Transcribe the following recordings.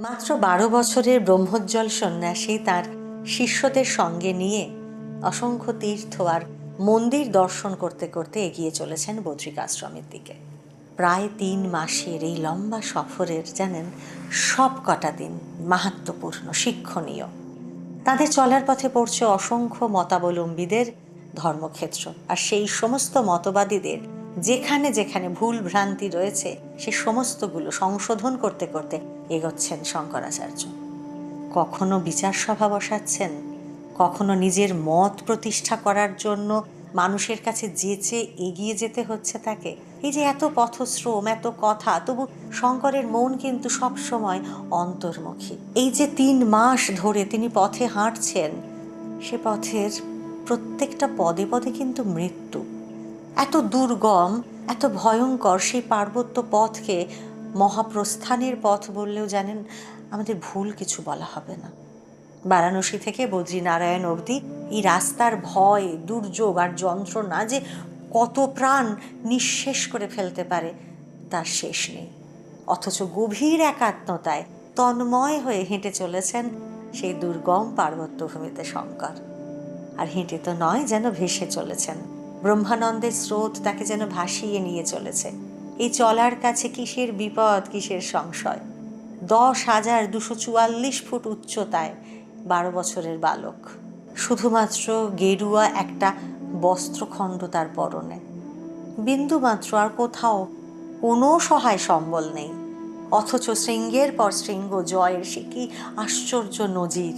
মাত্র বারো বছরের ব্রহ্মোজ্জ্বল সন্ন্যাসী তার শিষ্যদের সঙ্গে নিয়ে অসংখ্য তীর্থ আর মন্দির দর্শন করতে করতে এগিয়ে চলেছেন বদ্রিকাশ্রমের দিকে। প্রায় তিন মাসের এই লম্বা সফরের জানেন সব কটা দিন মাহাত্মপূর্ণ শিক্ষণীয়। তাদের চলার পথে পড়ছে অসংখ্য মতাবলম্বীদের ধর্মক্ষেত্র আর সেই সমস্ত মতবাদীদের যেখানে যেখানে ভুল ভ্রান্তি রয়েছে সে সমস্তগুলো সংশোধন করতে করতে এগোচ্ছেন শঙ্করাচার্য। কখনো বিচার সভা বসাচ্ছেন, কখনো নিজের মত প্রতিষ্ঠা করার জন্য মানুষের কাছে যেচে এগিয়ে যেতে হচ্ছে তাকে। এই যে এত পথশ্রম, এত কথা, তবু শঙ্করের মন কিন্তু সব সময় অন্তর্মুখী। এই যে তিন মাস ধরে তিনি পথে হাঁটছেন, সে পথের প্রত্যেকটা পদে পদে কিন্তু মৃত্যু। এত দুর্গম, এত ভয়ঙ্কর সেই পার্বত্য পথকে মহাপ্রস্থানের পথ বললেও জানেন, আমাদের ভুল কিছু বলা হবে না। বারাণসী থেকে বদ্রীনারায়ণ অবধি এই রাস্তার ভয়, দুর্যোগ আর যন্ত্রণা যে কত প্রাণ নিঃশেষ করে ফেলতে পারে, তার শেষ নেই। অথচ গভীর একাত্মতায় তন্ময় হয়ে হেঁটে চলেছেন সেই দুর্গম পার্বত্যভূমিতে শঙ্কর। আর হেঁটে তো নয় যেন ভেসে চলেছেন। ব্রহ্মানন্দের স্রোত তাকে যেন ভাসিয়ে নিয়ে চলেছে। এই চলার কাছে কিসের বিপদ, কিসের সংশয়? দশ হাজার দুশো চুয়াল্লিশ ফুট উচ্চতায় বারো বছরের বালক। শুধুমাত্র গেরুয়া একটা বস্ত্রখণ্ড তার পরনে। বিন্দুমাত্র আর কোথাও কোনো সহায় সম্বল নেই। অথচ শৃঙ্গের পর শৃঙ্গ জয়ের সে কি আশ্চর্য নজির।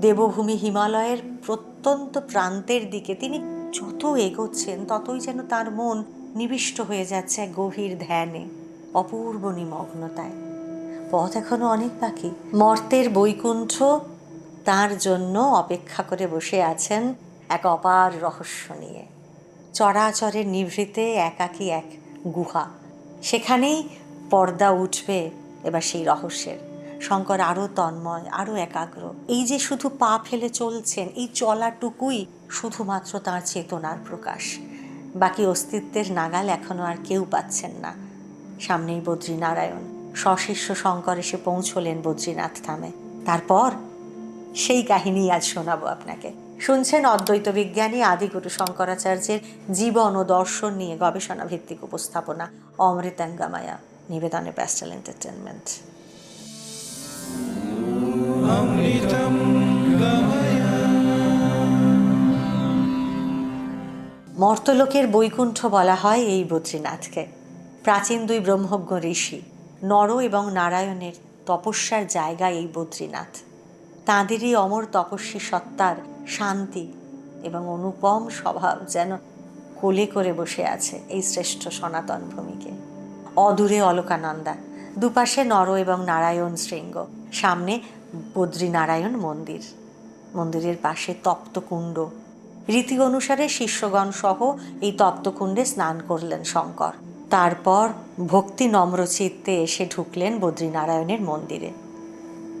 দেবভূমি হিমালয়ের প্রত্যন্ত প্রান্তের দিকে তিনি যত এগোচ্ছেন, ততই যেন তার মন নিবিষ্ট হয়ে যাচ্ছে গভীর ধ্যানে, অপূর্ব নিমগ্নতায়। পথ এখনও অনেক বাকি। মর্তের বৈকুণ্ঠ তার জন্য অপেক্ষা করে বসে আছেন এক অপার রহস্য নিয়ে। চরাচরের নিভৃতে একাকী এক গুহা। সেখানেই পর্দা উঠবে এবার সেই রহস্যের। শঙ্কর আরও তন্ময় আরও একাগ্র। এই যে শুধু পা ফেলে চলছেন, এই চলাটুকুই শুধুমাত্র তার চেতনার প্রকাশ। বাকি অস্তিত্বের নাগাল এখনও আর কেউ পাচ্ছেন না। সামনেই বদ্রীনারায়ণ। সশিষ্য শঙ্কর এসে পৌঁছলেন বদ্রীনাথ থামে তারপর? সেই কাহিনী আজ শোনাবো আপনাকে। শুনছেন অদ্বৈত বিজ্ঞানী আদিগুরু শঙ্করাচার্যের জীবন ও দর্শন নিয়ে গবেষণা ভিত্তিক উপস্থাপনা অমৃতাঙ্গামায়া। নিবেদনে প্যাস্টেল এন্টারটেনমেন্ট মর্তলোকের বৈকুণ্ঠ বলা হয় এই বদ্রীনাথকে। প্রাচীন দুই ব্রহ্মজ্ঞ ঋষি, নর এবং নারায়ণের তপস্যার জায়গা এই বদ্রীনাথ। তাঁদেরই অমর তপস্বী সত্তার শান্তি এবং অনুপম স্বভাব যেন কোলে করে বসে আছে এই শ্রেষ্ঠ সনাতন ভূমিকে। অদূরে অলকানন্দা, দুপাশে নর এবং নারায়ণ শৃঙ্গ, সামনে বদ্রীনারায়ণ মন্দির। মন্দিরের পাশে তপ্তকুণ্ড রীতি অনুসারে শিষ্যগণ সহ এই তপ্তকুণ্ডে স্নান করলেন শঙ্কর। তারপর ভক্তি নম্র চিত্তে এসে ঢুকলেন বদ্রীনারায়ণের মন্দিরে।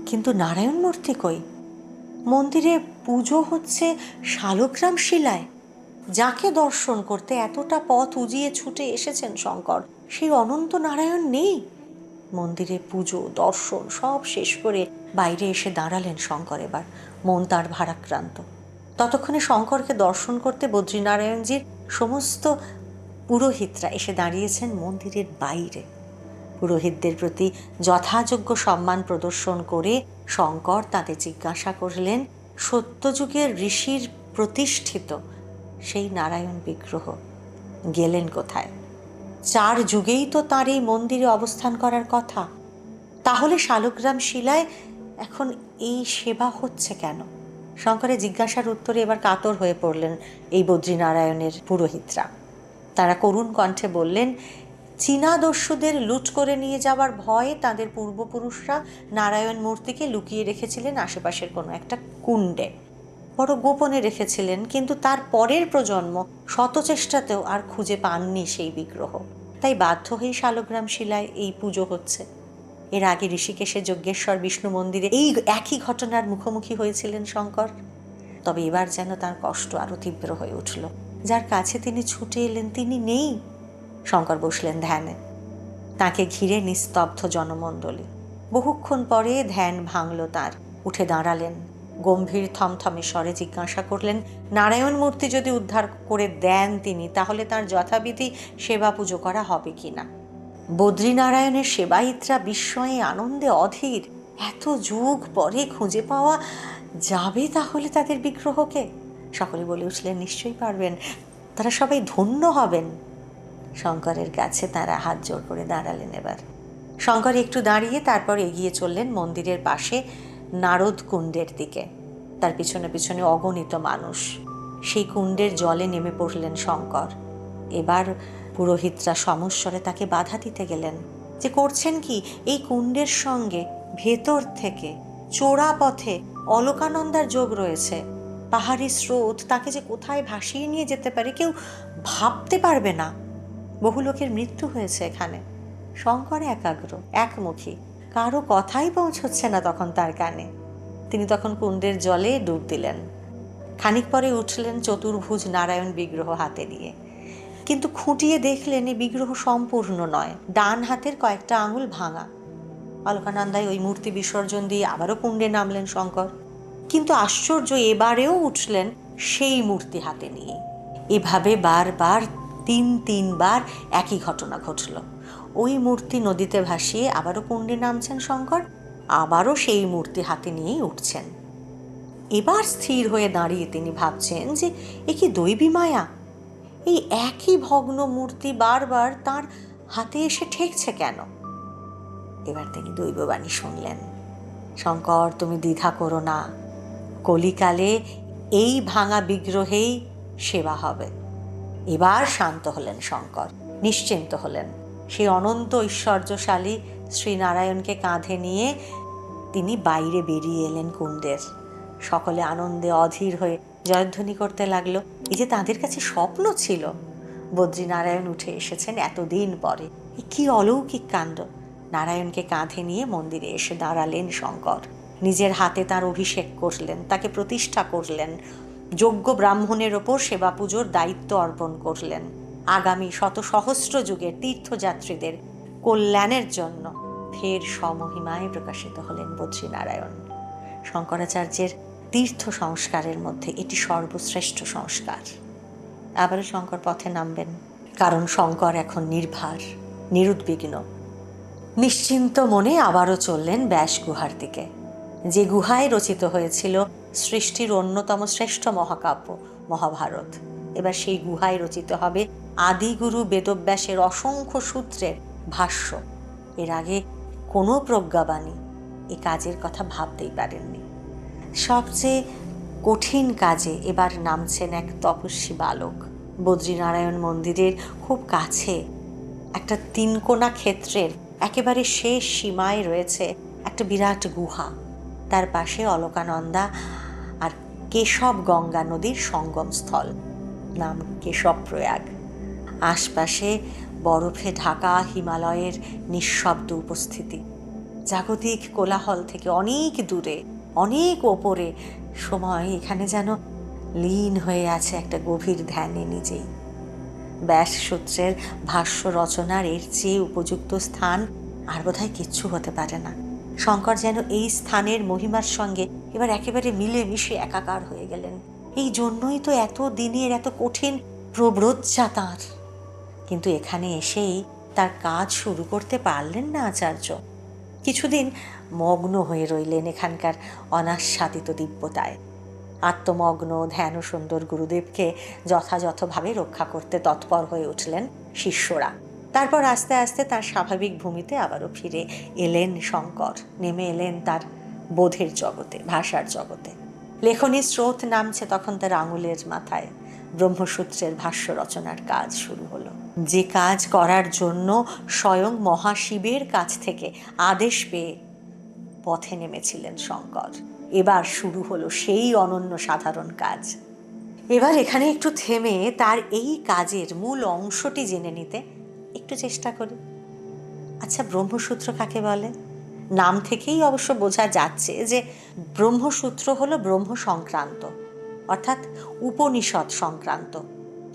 কিন্তু নারায়ণ মূর্তি কই? মন্দিরে পুজো হচ্ছে শালগ্রাম শিলায়। যাকে দর্শন করতে এতটা পথ উজিয়ে ছুটে এসেছেন শঙ্কর, সেই অনন্ত নারায়ণ নেই। মন্দিরে পুজো, দর্শন সব শেষ করে বাইরে এসে দাঁড়ালেন শঙ্কর এবার। মন তার ভারাক্রান্ত। ততক্ষণে শঙ্করকে দর্শন করতে বদ্রীনারায়ণজির সমস্ত পুরোহিতরা এসে দাঁড়িয়েছেন মন্দিরের বাইরে। পুরোহিতদের প্রতি যথাযোগ্য সম্মান প্রদর্শন করে শঙ্কর তাদের জিজ্ঞাসা করলেন, সত্যযুগের ঋষির প্রতিষ্ঠিত সেই নারায়ণ বিগ্রহ গেলেন কোথায়? চার যুগেই তো তার এই মন্দিরে অবস্থান করার কথা। তাহলে শালগ্রাম শিলায় এখন এই সেবা হচ্ছে কেন? শঙ্করের জিজ্ঞাসার উত্তরে এবার কাতর হয়ে পড়লেন এই বদ্রীনারায়ণের পুরোহিতরা। তারা করুণ কণ্ঠে বললেন চীনা দস্যুদের লুট করে নিয়ে যাওয়ার ভয়ে তাদের পূর্বপুরুষরা নারায়ণ মূর্তিকে লুকিয়ে রেখেছিলেন আশেপাশের কোনো একটা কুণ্ডে। বড় গোপনে রেখেছিলেন, কিন্তু তার পরের প্রজন্ম শত চেষ্টাতেও আর খুঁজে পাননি সেই বিগ্রহ। তাই বাধ্য হয়ে শালগ্রাম শিলায় এই পুজো হচ্ছে। এর আগে ঋষিকেশে যজ্ঞেশ্বর বিষ্ণু মন্দিরে এই একই ঘটনার মুখোমুখি হয়েছিলেন শঙ্কর। তবে এবার যেন তার কষ্ট আরও তীব্র হয়ে উঠল। যার কাছে তিনি ছুটে এলেন, তিনি নেই। শঙ্কর বসলেন ধ্যানে। তাকে ঘিরে নিস্তব্ধ জনমণ্ডলী। বহুক্ষণ পরে ধ্যান ভাঙল তার। উঠে দাঁড়ালেন। গম্ভীর থমথমে স্বরে জিজ্ঞাসা করলেন, নারায়ণ মূর্তি যদি উদ্ধার করে দেন তিনি, তাহলে তার যথাবিধি সেবা পুজো করা হবে কি না বদ্রীনারায়ণের সেবায়িত্রা বিস্ময়ে আনন্দে অধীর। এত যুগ পরে খুঁজে পাওয়া যাবে তাহলে তাদের বিগ্রহকে? সকলে বলে উঠলেন, নিশ্চয়ই পারবেন। তারা সবাই ধন্য হবেন। শঙ্করের কাছে তারা হাত জোর করে দাঁড়ালেন এবার। শঙ্কর একটু দাঁড়িয়ে তারপর এগিয়ে চললেন মন্দিরের পাশে নারদ কুণ্ডের দিকে। তার পিছনে পিছনে অগণিত মানুষ। সেই কুণ্ডের জলে নেমে পড়লেন শঙ্কর। এবার পুরোহিতরা সমস্বরে তাকে বাধা দিতে গেলেন যে করছেন কি? এই কুণ্ডের সঙ্গে ভেতর থেকে, চোরা পথে অলকানন্দার যোগ রয়েছে। পাহাড়ি স্রোত তাকে যে কোথায় ভাসিয়ে নিয়ে যেতে পারে কেউ ভাবতে পারবে না। বহু লোকের মৃত্যু হয়েছে এখানে। শঙ্কর একাগ্র, একমুখী। কারও কথাই পৌঁছচ্ছে না তখন তার কানে। তিনি তখন কুণ্ডের জলে ডুব দিলেন। খানিক পরে উঠলেন চতুর্ভুজ নারায়ণ বিগ্রহ হাতে নিয়ে। কিন্তু খুঁটিয়ে দেখলেন এই বিগ্রহ সম্পূর্ণ নয়। ডান হাতের কয়েকটা আঙুল ভাঙা। অলকানন্দায় ওই মূর্তি বিসর্জন দিয়ে আবারও কুণ্ডে নামলেন শঙ্কর। কিন্তু আশ্চর্য, এবারেও উঠলেন সেই মূর্তি হাতে নিয়ে। এভাবে বারবার, তিন তিনবার একই ঘটনা ঘটল। ওই মূর্তি নদীতে ভাসিয়ে আবারও কুণ্ডে নামছেন শঙ্কর, আবারও সেই মূর্তি হাতে নিয়েই উঠছেন। এবার স্থির হয়ে দাঁড়িয়ে তিনি ভাবছেন যে এ কি দৈবী মায়া? এই একই ভগ্ন মূর্তি বারবার তার হাতে এসে ঠেকছে কেন? এবার তিনি দৈববাণী শুনলেন। শঙ্কর, তুমি দ্বিধা করো না। কলিকালে এই ভাঙা বিগ্রহেই সেবা হবে। এবার শান্ত হলেন শঙ্কর, নিশ্চিন্ত হলেন। সেই অনন্ত ঐশ্বর্যশালী শ্রীনারায়ণকে কাঁধে নিয়ে তিনি বাইরে বেরিয়ে এলেন কুণ্ডের। সকলে আনন্দে অধীর হয়ে জয়ধ্বনি করতে লাগল। এই যে তাদের কাছে স্বপ্ন ছিল। বদ্রীনারায়ণ উঠে এসেছেন এতদিন পরে। এ কি অলৌকিক কাণ্ড। নারায়ণকে কাঁধে নিয়ে মন্দিরে এসে দাঁড়ালেন শঙ্কর। নিজের হাতে তার অভিষেক করলেন, তাকে প্রতিষ্ঠা করলেন। যোগ্য ব্রাহ্মণের ওপর সেবা পুজোর দায়িত্ব অর্পণ করলেন। আগামী শত সহস্র যুগের তীর্থযাত্রীদের কল্যাণের জন্য ফের সমহিমায় প্রকাশিত হলেন বদ্রীনারায়ণ। শঙ্করাচার্যের তীর্থ সংস্কারের মধ্যে এটি সর্বশ্রেষ্ঠ সংস্কার। আবারও শঙ্কর পথে নামবেন, কারণ শঙ্কর এখন নির্ভার, নিরুদ্বিগ্ন। নিশ্চিন্ত মনে আবারও চললেন ব্যাস গুহার দিকে। যে গুহায় রচিত হয়েছিল সৃষ্টির অন্যতম শ্রেষ্ঠ মহাকাব্য, মহাভারত। এবার সেই গুহায় রচিত হবে আদিগুরু বেদব্যাসের অসংখ্য সূত্রের ভাষ্য। এর আগে কোনো প্রজ্ঞাবাণী এ কাজের কথা ভাবতেই পারেননি। সবচেয়ে কঠিন কাজে এবার নামছেন এক তপস্বী বালক। বদ্রীনারায়ণ মন্দিরের খুব কাছে একটা তিনকোনা ক্ষেত্রের একেবারে শেষ সীমায় রয়েছে একটা বিরাট গুহা। তার পাশে অলকানন্দা আর কেশব গঙ্গা নদীর সঙ্গমস্থল, নাম কেশব প্রয়াগ আশপাশে বরফে ঢাকা হিমালয়ের নিঃশব্দ উপস্থিতি। জাগতিক কোলাহল থেকে অনেক দূরে অনেক ওপরে। সময় এখানে যেন লীন হয়ে আছে একটা গভীর ধ্যানে নিজেই। ব্যাস সূত্রের ভাষ্য রচনার এর চেয়ে উপযুক্ত স্থান আর বোধহয় কিচ্ছু হতে পারে না। শঙ্কর যেন এই স্থানের মহিমার সঙ্গে এবার একেবারে মিলে মিশে একাকার হয়ে গেলেন। এই জন্যই তো এত দিনের এত কঠিন প্রব্রজ্জা তাঁর কিন্তু এখানে এসেই তার কাজ শুরু করতে পারলেন না আচার্য। কিছুদিন মগ্ন হয়ে রইলেন এখানকার অনাস্বাদিত দিব্যতায়। আত্মমগ্ন, ধ্যান সুন্দর গুরুদেবকে যথাযথভাবে রক্ষা করতে তৎপর হয়ে উঠলেন শিষ্যরা। তারপর আস্তে আস্তে তার স্বাভাবিক ভূমিতে আবারও ফিরে এলেন শঙ্কর। নেমে এলেন তার বোধের জগতে, ভাষার জগতে। লেখনী স্রোত নামছে তখন তার আঙুলের মাথায়। ব্রহ্মসূত্রের ভাষ্য রচনার কাজ শুরু হলো। যে কাজ করার জন্য স্বয়ং মহাশিবের কাছ থেকে আদেশ পেয়ে পথে নেমেছিলেন শঙ্কর। এবার শুরু হলো সেই অনন্য সাধারণ কাজ। এবার এখানে একটু থেমে তার এই কাজের মূল অংশটি জেনে নিতে একটু চেষ্টা করি। আচ্ছা ব্রহ্মসূত্র কাকে বলে? নাম থেকেই অবশ্য বোঝা যাচ্ছে যে ব্রহ্মসূত্র হলো ব্রহ্ম সংক্রান্ত অর্থাৎ উপনিষদ সংক্রান্ত।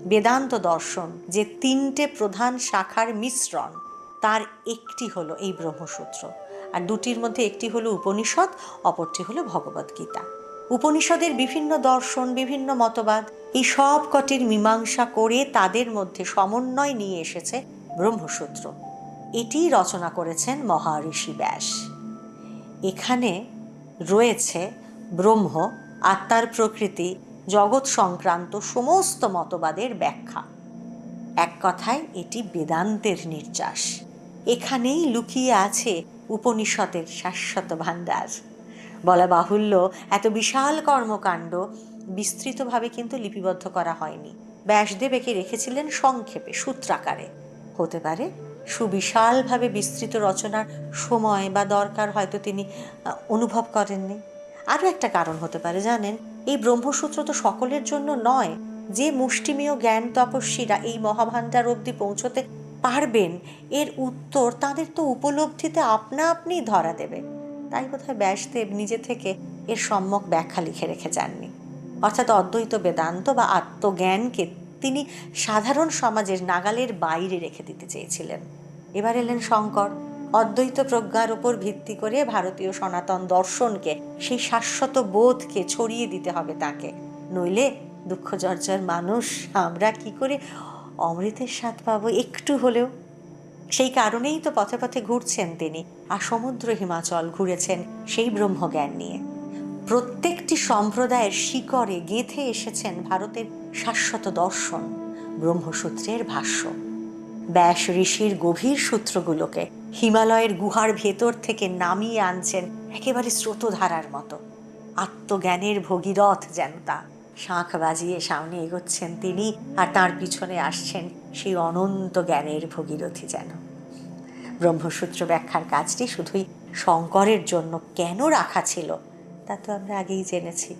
বেদান্ত দর্শন যে তিনটে প্রধান শাখার মিশ্রণ, তার একটি হলো এই ব্রহ্মসূত্র। আর দুটির মধ্যে একটি হলো উপনিষদ, অপরটি হলো ভগবদ্গীতা উপনিষদের বিভিন্ন দর্শন, বিভিন্ন মতবাদ, এই সব কটির মীমাংসা করে তাদের মধ্যে সমন্বয় নিয়ে এসেছে ব্রহ্মসূত্র। এটি রচনা করেছেন মহারিষি ব্যাস। এখানে রয়েছে ব্রহ্ম, আত্মার প্রকৃতি জগৎ সংক্রান্ত সমস্ত মতবাদের ব্যাখ্যা। এক কথায়, এটি বেদান্তের নির্যাস। এখানেই লুকিয়ে আছে উপনিষদের শাশ্বত ভাণ্ডার। বলা বাহুল্য, এত বিশাল কর্মকাণ্ড বিস্তৃতভাবে কিন্তু লিপিবদ্ধ করা হয়নি। ব্যাসদেব একে রেখেছিলেন সংক্ষেপে, সূত্রাকারে। হতে পারে, সুবিশালভাবে বিস্তৃত রচনার সময় বা দরকার হয়তো তিনি অনুভব করেননি। আরও একটা কারণ হতে পারে, জানেন? এই ব্রহ্মসূত্র তো সকলের জন্য নয়। যে মুষ্টিমেয় জ্ঞান তপস্বীরা এই মহাভাণ্ডার অবধি পৌঁছতে পারবেন, এর উত্তর তাদের তো উপলব্ধিতে আপনা আপনি ধরা দেবে। তাই বোধহয় ব্যাসদেব নিজে থেকে এর সম্যক ব্যাখ্যা লিখে রেখে যাননি। অর্থাৎ অদ্বৈত বেদান্ত বা আত্মজ্ঞানকে তিনি সাধারণ সমাজের নাগালের বাইরে রেখে দিতে চেয়েছিলেন। এবার এলেন শঙ্কর। অদ্বৈত প্রজ্ঞার উপর ভিত্তি করে ভারতীয় সনাতন দর্শনকে, সেই শাশ্বত বোধকে ছড়িয়ে দিতে হবে তাকে। নইলে দুঃখ জর্জর মানুষ, আমরা কি করে অমৃতের স্বাদ পাবো একটু হলেও? সেই কারণেই তো পথে পথে ঘুরছেন তিনি, আর সমুদ্র হিমাচল ঘুরেছেন সেই ব্রহ্মজ্ঞান নিয়ে। প্রত্যেকটি সম্প্রদায়ের শিকড়ে গেঁথে এসেছেন ভারতের শাশ্বত দর্শন, ব্রহ্মসূত্রের ভাষ্য। ব্যাস ঋষির গভীর সূত্রগুলোকে হিমালয়ের গুহার ভেতর থেকে নামিয়ে আনছেন একেবারে স্রোতধারার মতো। আত্মজ্ঞানের ভগীরথ যেন তা। শাঁখ বাজিয়ে সামনে এগোচ্ছেন তিনি, আর তার পিছনে আসছেন সেই অনন্ত জ্ঞানের ভগীরথী যেন। ব্রহ্মসূত্র ব্যাখ্যার কাজটি শুধুই শঙ্করের জন্য কেন রাখা ছিল, তা তো আমরা আগেই জেনেছি।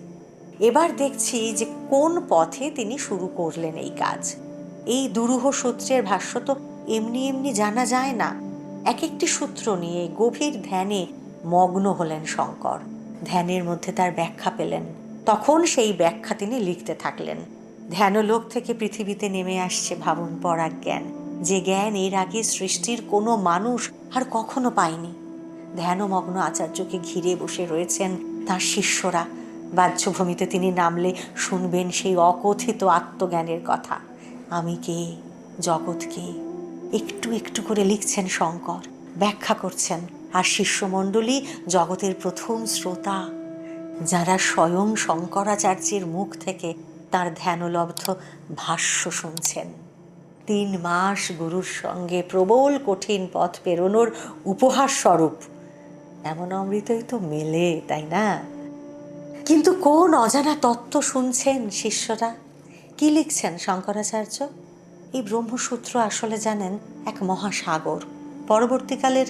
এবার দেখছি যে কোন পথে তিনি শুরু করলেন এই কাজ। এই দুরূহ সূত্রের ভাষ্য তো এমনি এমনি জানা যায় না। এক একটি সূত্র নিয়ে গভীর ধ্যানে মগ্ন হলেন শঙ্কর। ধ্যানের মধ্যে তার ব্যাখ্যা পেলেন। তখন সেই ব্যাখ্যা তিনি লিখতে থাকলেন। ধ্যানলোক থেকে পৃথিবীতে নেমে আসছে ভাবুন পরাগ জ্ঞান যে জ্ঞান এর আগে সৃষ্টির কোনো মানুষ আর কখনো পায়নি। ধ্যানমগ্ন আচার্যকে ঘিরে বসে রয়েছেন তার শিষ্যরা। বাহ্যভূমিতে তিনি নামলে শুনবেন সেই অকথিত আত্মজ্ঞানের কথা। আমি কে? জগৎ কে? একটু একটু করে লিখছেন শঙ্কর, ব্যাখ্যা করছেন। আর শিষ্যমণ্ডলী জগতের প্রথম শ্রোতা, যারা স্বয়ং শঙ্করাচার্যের মুখ থেকে তার ধ্যানলব্ধ ভাষ্য শুনছেন। তিন মাস গুরুর সঙ্গে প্রবল কঠিন পথ পেরোনোর উপহার স্বরূপ। এমন অমৃতই তো মেলে, তাই না? কিন্তু কোন অজানা তত্ত্ব শুনছেন শিষ্যরা? কি লিখছেন শঙ্করাচার্য? এই ব্রহ্মসূত্র আসলে জানেন এক মহাসাগর, পরবর্তীকালের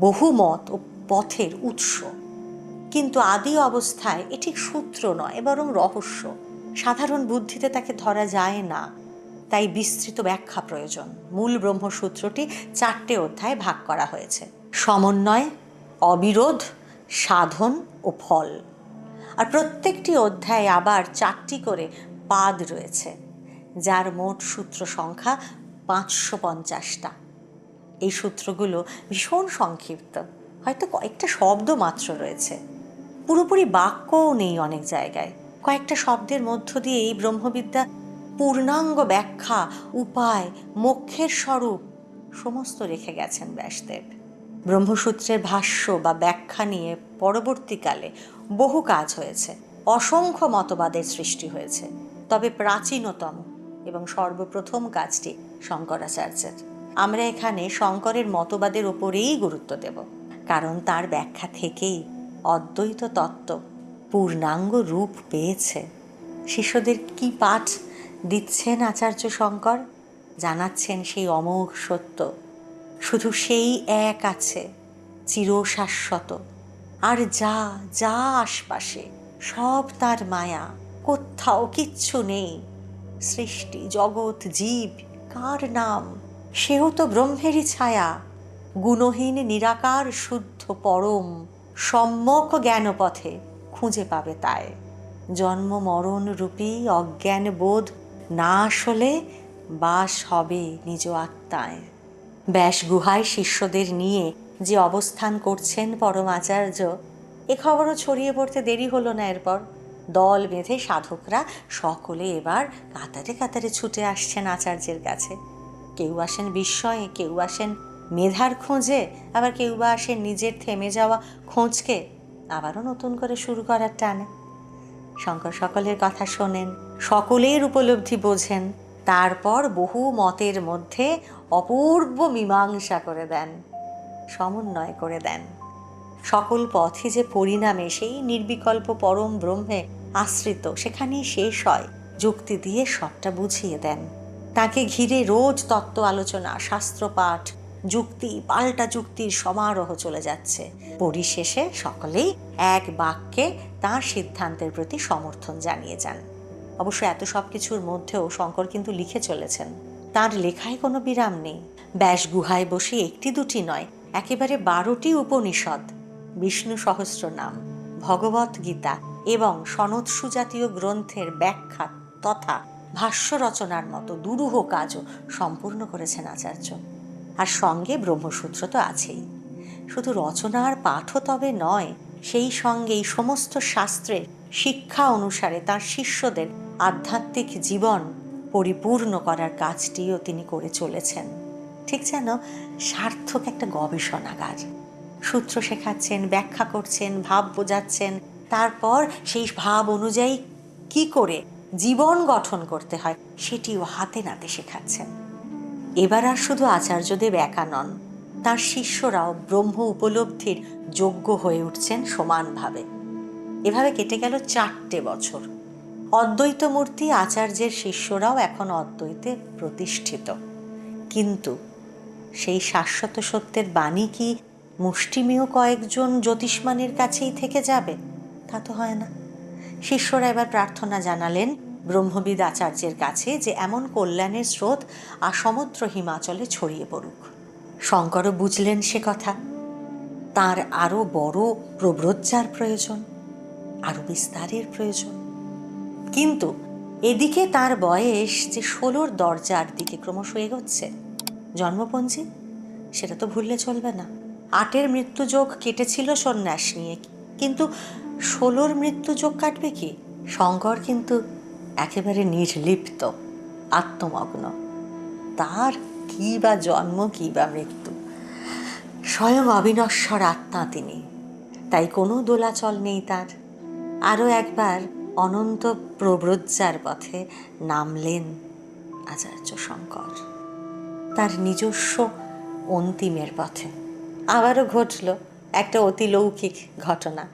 বহু মত ও পথের উৎস। কিন্তু আদি অবস্থায় এটি সূত্র নয় বরং রহস্য। সাধারণ বুদ্ধিতে তাকে ধরা যায় না, তাই বিস্তৃত ব্যাখ্যা প্রয়োজন। মূল ব্রহ্মসূত্রটি চারটে অধ্যায়ে ভাগ করা হয়েছে। সমন্বয়, অবিরোধ, সাধন ও ফল। আর প্রত্যেকটি অধ্যায়ে আবার চারটি করে পাদ রয়েছে। যার মোট সূত্র সংখ্যা পাঁচশো পঞ্চাশটা। এই সূত্রগুলো ভীষণ সংক্ষিপ্ত। হয়তো কয়েকটা শব্দ মাত্র রয়েছে। পুরোপুরি বাক্যও নেই অনেক জায়গায়। কয়েকটা শব্দের মধ্য দিয়ে এই ব্রহ্মবিদ্যা পূর্ণাঙ্গ ব্যাখ্যা, উপায়, মোক্ষের স্বরূপ সমস্ত রেখে গেছেন ব্যাসদেব। ব্রহ্মসূত্রের ভাষ্য বা ব্যাখ্যা নিয়ে পরবর্তীকালে বহু কাজ হয়েছে। অসংখ্য মতবাদের সৃষ্টি হয়েছে। তবে প্রাচীনতম এবং সর্বপ্রথম কাজটি শঙ্করাচার্যের। আমরা এখানে শঙ্করের মতবাদের ওপরেই গুরুত্ব দেব, কারণ তার ব্যাখ্যা থেকেই অদ্বৈত তত্ত্ব পূর্ণাঙ্গ রূপ পেয়েছে। শিষ্যদের কি পাঠ দিচ্ছেন আচার্য শঙ্কর? জানাচ্ছেন সেই অমোঘ সত্য। শুধু সেই এক আছে, চিরশাশ্বত। আর যা যা আশপাশে, সব তার মায়া। কোথাও কিচ্ছু নেই। সৃষ্টি, জগৎ, জীব, কার নাম? সেও তো ব্রহ্মেরই ছায়া। গুণহীন, নিরাকার, শুদ্ধ, পরম, সম্যক জ্ঞানপথে খুঁজে পাবে তাই। জন্ম মরণ রূপী অজ্ঞান বোধ নাশ হলে বাস হবে নিজ আত্মায়। ব্যাস গুহায় শিষ্যদের নিয়ে যে অবস্থান করছেন পরম আচার্য, এ খবরও ছড়িয়ে পড়তে দেরি হলো না এরপর। দল বেঁধে সাধকরা সকলে এবার কাতারে কাতারে ছুটে আসছেন আচার্যের কাছে। কেউ আসেন বিস্ময়ে, কেউ আসেন মেধার খোঁজে, আবার কেউ বা আসেন নিজের থেমে যাওয়া খোঁজকে, আবারও নতুন করে শুরু করার টানে। শঙ্কর সকলের কথা শোনেন, সকলের উপলব্ধি বোঝেন, তারপর বহু মতের মধ্যে অপূর্ব মীমাংসা করে দেন, সমন্বয় করে দেন। সকল পথই যে পরিণামে সেই নির্বিকল্প পরম ব্রহ্মে আশ্রিত, সেখানেই শেষ হয়। যুক্তি দিয়ে সবটা বুঝিয়ে দেন। তাকে ঘিরে রোজ তত্ত্ব আলোচনা শাস্ত্রপাঠ যুক্তি, পাল্টা যুক্তির সমারোহ চলে যাচ্ছে। পরিশেষে সকলেই এক বাক্যে তার সিদ্ধান্তের প্রতি সমর্থন জানিয়ে যান। অবশ্য এত সব কিছুর মধ্যেও শঙ্কর কিন্তু লিখে চলেছেন। তার লেখায় কোনো বিরাম নেই। ব্যাস গুহায় বসে একটি দুটি নয়, একেবারে বারোটি উপনিষদ। বিষ্ণু সহস্র নাম ভগবত গীতা এবং সনৎসু জাতীয় গ্রন্থের ব্যাখ্যা তথা ভাষ্য রচনার মতো দুরূহ কাজও সম্পূর্ণ করেছেন আচার্য। আর সঙ্গে ব্রহ্মসূত্র তো আছেই। শুধু রচনার পাঠও তবে নয়, সেই সঙ্গে এই সমস্ত শাস্ত্রের শিক্ষা অনুসারে তার শিষ্যদের আধ্যাত্মিক জীবন পরিপূর্ণ করার কাজটিও তিনি করে চলেছেন। ঠিক যেন সার্থক একটা গবেষণাগার। সূত্র শেখাচ্ছেন, ব্যাখ্যা করছেন, ভাব বোঝাচ্ছেন। তারপর সেই ভাব অনুযায়ী কি করে জীবন গঠন করতে হয় সেটিও হাতে নাতে শেখাচ্ছেন। এবার আর শুধু আচার্যদেব একা নন, তার শিষ্যরাও ব্রহ্ম উপলব্ধির যোগ্য হয়ে উঠছেন সমানভাবে। এভাবে কেটে গেল চারটে বছর। অদ্বৈত মূর্তি আচার্যের শিষ্যরাও এখন অদ্বৈতে প্রতিষ্ঠিত। কিন্তু সেই শাশ্বত সত্যের বাণী কি মুষ্টিমেয় কয়েকজন জ্যোতিষ্মানের কাছেই থেকে যাবে, তা তো হয় না। শিষ্যরা এবার প্রার্থনা জানালেন ব্রহ্মবিদ আচার্যের কাছে যে এমন কল্যাণের স্রোত আর আসমুদ্র হিমাচলে ছড়িয়ে পড়ুক। শঙ্করও বুঝলেন সে কথা। তার আরও বড় প্রব্রজ্জার প্রয়োজন, আরও বিস্তারের প্রয়োজন। কিন্তু এদিকে তার বয়স যে ষোলোর দরজার দিকে ক্রমশ এগোচ্ছে, জন্মপঞ্জি, সেটা তো ভুললে চলবে না। আটের মৃত্যুযোগ কেটেছিল সন্ন্যাস নিয়ে। কিন্তু ষোলোর মৃত্যুযোগ কাটবে কি? শঙ্কর কিন্তু একেবারে নির্লিপ্ত, আত্মমগ্ন। তার কী বা জন্ম, কী বা মৃত্যু? স্বয়ং অবিনশ্বর আত্মা তিনি। তাই কোনো দোলাচল নেই তার। আরও একবার অনন্ত প্রব্রজ্জার পথে নামলেন আচার্য শঙ্কর। তার নিজস্ব অন্তিমের পথে। আবারও ঘটল একটা অতিলৌকিক ঘটনা।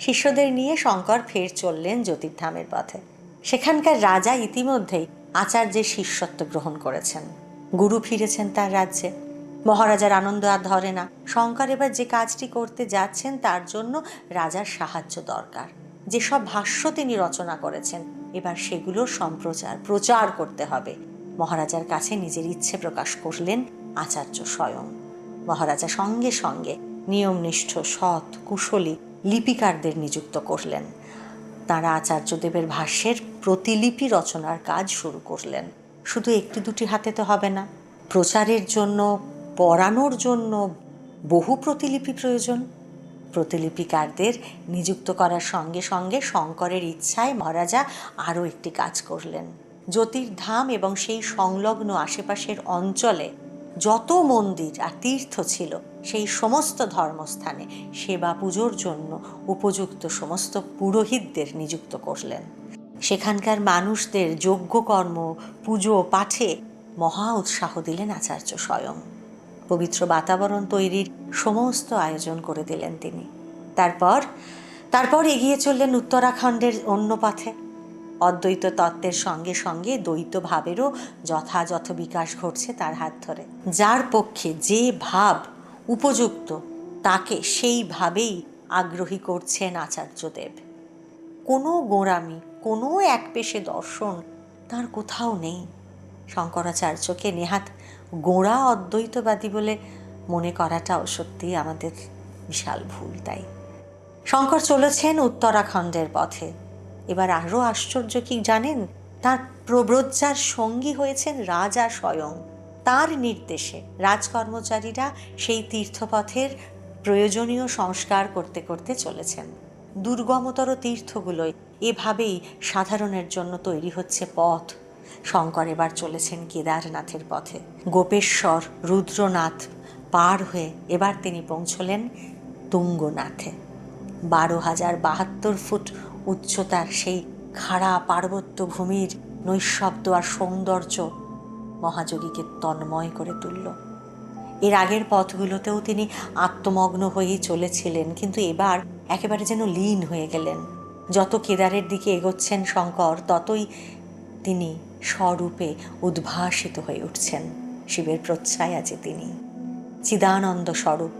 শিষ্যদের নিয়ে শঙ্কর ফের চললেন জ্যোতির্ধামের পথে। সেখানকার রাজা ইতিমধ্যেই আচার্যের শিষ্যত্ব গ্রহণ করেছেন। গুরু ফিরেছেন তার রাজ্যে। মহারাজার আনন্দ আর ধরে না। শঙ্কর এবার যে কাজটি করতে যাচ্ছেন তার জন্য রাজার সাহায্য দরকার। যেসব ভাষ্য তিনি রচনা করেছেন, এবার সেগুলোর সম্প্রচার, প্রচার করতে হবে। মহারাজার কাছে নিজের ইচ্ছে প্রকাশ করলেন আচার্য স্বয়ং। মহারাজা সঙ্গে সঙ্গে নিয়মনিষ্ঠ, সৎ, কুশলী লিপিকারদের নিযুক্ত করলেন। তাঁরা আচার্যদেবের ভাষ্যের প্রতিলিপি রচনার কাজ শুরু করলেন। শুধু একটি দুটি হাতে তো হবে না। প্রচারের জন্য, পড়ানোর জন্য বহু প্রতিলিপি প্রয়োজন। প্রতিলিপিকারদের নিযুক্ত করার সঙ্গে সঙ্গে শঙ্করের ইচ্ছায় মহারাজা আরও একটি কাজ করলেন। জ্যোতির্ধাম এবং সেই সংলগ্ন আশেপাশের অঞ্চলে যত মন্দির আর তীর্থ ছিল, সেই সমস্ত ধর্মস্থানে সেবা পুজোর জন্য উপযুক্ত সমস্ত পুরোহিতদের নিযুক্ত করলেন। সেখানকার মানুষদের যজ্ঞকর্ম পুজো, পাঠে মহা উৎসাহ দিলেন আচার্য স্বয়ং। পবিত্র বাতাবরণ তৈরির সমস্ত আয়োজন করে দিলেন তিনি। তারপর তারপর এগিয়ে চললেন উত্তরাখণ্ডের অন্য পথে। অদ্বৈত তত্ত্বের সঙ্গে সঙ্গে দ্বৈত ভাবেরও যথাযথ বিকাশ ঘটছে তার হাত ধরে। যার পক্ষে যে ভাব উপযুক্ত, তাকে সেইভাবেই আগ্রহী করছেন আচার্যদেব। কোনো গোঁড়ামি, কোনো এক পেশে দর্শন তার কোথাও নেই। শঙ্করাচার্যকে নেহাত গোঁড়া অদ্বৈতবাদী বলে মনে করাটাও সত্যি আমাদের বিশাল ভুল তাই। শঙ্কর চলেছেন উত্তরাখণ্ডের পথে। এবার আরও আশ্চর্য কি জানেন? তার প্রব্রজ্জার সঙ্গী হয়েছেন রাজা স্বয়ং। তার নির্দেশে রাজকর্মচারীরা সেই তীর্থপথের প্রয়োজনীয় সংস্কার করতে করতে চলেছেন। দুর্গমতর তীর্থগুলোয় এভাবেই সাধারণের জন্য তৈরি হচ্ছে পথ। শঙ্কর এবার চলেছেন কেদারনাথের পথে। গোপেশ্বর, রুদ্রনাথ পার হয়ে এবার তিনি পৌঁছলেন তুঙ্গনাথে। বারো হাজার বাহাত্তর ফুট উচ্চতার সেই খাড়া পার্বত্য ভূমির নৈশব্দ আর সৌন্দর্য মহাযোগীকে তন্ময় করে তুলল। এর আগের পথগুলোতেও তিনি আত্মমগ্ন হয়েই চলেছিলেন, কিন্তু এবার একেবারে যেন লীন হয়ে গেলেন। যত কেদারের দিকে এগোচ্ছেন শঙ্কর, ততই তিনি স্বরূপে উদ্ভাসিত হয়ে উঠছেন। শিবের প্রচ্ছায় আছে তিনি। চিদানন্দ স্বরূপ।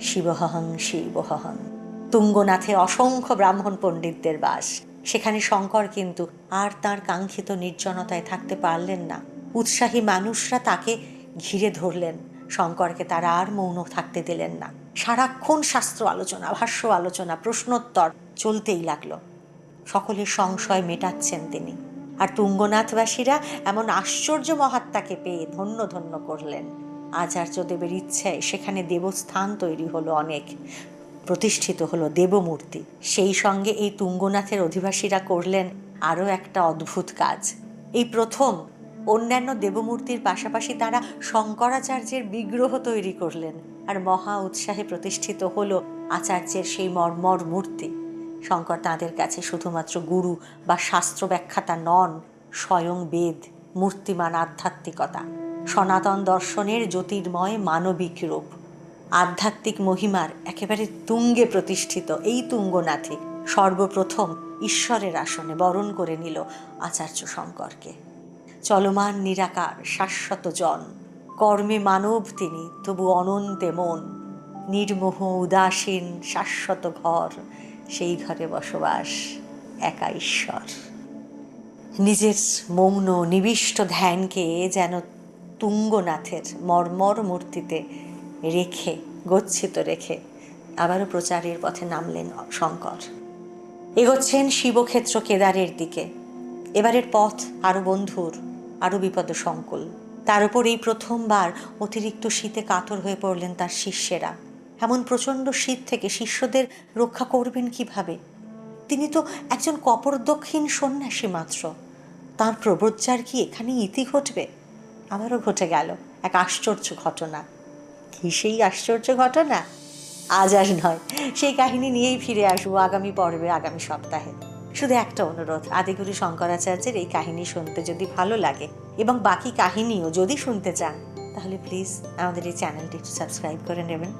শিবহং শিবহং তুঙ্গনাথে অসংখ্য ব্রাহ্মণ পণ্ডিতদের বাস। সেখানে শঙ্কর কিন্তু আর তার কাঙ্ক্ষিত নির্জনতায় থাকতে পারলেন না। উৎসাহী মানুষরা তাকে ঘিরে ধরলেন। শঙ্করকে তারা আর মৌন থাকতে দিলেন না। সারাক্ষণ শাস্ত্র আলোচনা, ভাষ্য আলোচনা, প্রশ্নোত্তর চলতেই লাগল। সকলের সংশয় মেটাচ্ছেন তিনি। আর তুঙ্গনাথবাসীরা এমন আশ্চর্য মহাত্মাকে পেয়ে ধন্য ধন্য করলেন। আচার্যদেবের ইচ্ছায় সেখানে দেবস্থান তৈরি হলো অনেক। প্রতিষ্ঠিত হলো দেবমূর্তি। সেই সঙ্গে এই তুঙ্গনাথের অধিবাসীরা করলেন আরও একটা অদ্ভুত কাজ। এই প্রথম অন্যান্য দেবমূর্তির পাশাপাশি তারা শঙ্করাচার্যের বিগ্রহ তৈরি করলেন আর মহা উৎসাহে প্রতিষ্ঠিত হল আচার্যের সেই মর্মর মূর্তি। শঙ্কর তাঁদের কাছে শুধুমাত্র গুরু বা শাস্ত্র ব্যাখ্যাতা নন, স্বয়ং বেদ, মূর্তিমান আধ্যাত্মিকতা, সনাতন দর্শনের জ্যোতির্ময় মানবিক রূপ। আধ্যাত্মিক মহিমার একেবারে তুঙ্গে প্রতিষ্ঠিত এই তুঙ্গনাথে সর্বপ্রথম ঈশ্বরের আসনে বরণ করে নিল আচার্য শঙ্করকে। চলমান নিরাকার শাশ্বত জন, কর্মে মানব তিনি, তবু অনন্তে মন। নির্মোহ উদাসীন শাশ্বত ঘর, সেই ঘরে বসবাস একা ঈশ্বর। নিজের মৌন নিবিষ্ট ধ্যানকে যেন তুঙ্গনাথের মর্মর মূর্তিতে রেখে, গচ্ছিত রেখে আবারও প্রচারের পথে নামলেন শঙ্কর। এগোচ্ছেন শিবক্ষেত্র কেদারের দিকে। এবারের পথ আরও বন্ধুর আরও বিপদ সংকুল তার উপর এই প্রথমবার অতিরিক্ত শীতে কাতর হয়ে পড়লেন তার শিষ্যেরা। এমন প্রচণ্ড শীত থেকে শিষ্যদের রক্ষা করবেন কীভাবে? তিনি তো একজন কপরদক্ষিণ সন্ন্যাসী মাত্র। তার প্রবজ্জার কি এখানে ইতি ঘটবে? আবারও ঘটে গেল এক আশ্চর্য ঘটনা। কি সেই আশ্চর্য ঘটনা? আজ আর নয়। সেই কাহিনী নিয়েই ফিরে আসব আগামী পর্বে, আগামী সপ্তাহে। শুধু একটা অনুরোধ, আদিগুরু শঙ্করাচার্যের এই কাহিনী শুনতে যদি ভালো লাগে এবং বাকি কাহিনীও যদি শুনতে চান, তাহলে প্লিজ আমাদের এই চ্যানেলটি একটু সাবস্ক্রাইব করে নেবেন।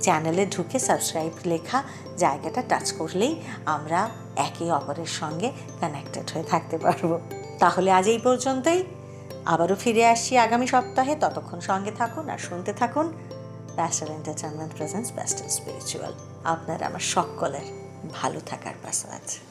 চ্যানেলে ঢুকে সাবস্ক্রাইব লেখা জায়গাটা টাচ করলেই আমরা একে অপরের সঙ্গে কানেক্টেড হয়ে থাকতে পারব। তাহলে আজ এই পর্যন্তই। আবারও ফিরে আসছি আগামী সপ্তাহে। ততক্ষণ সঙ্গে থাকুন আর শুনতে থাকুন। Pastel entertainment presents pastel spiritual আপনার আমার সকলের ভালো থাকার পাশাপাশি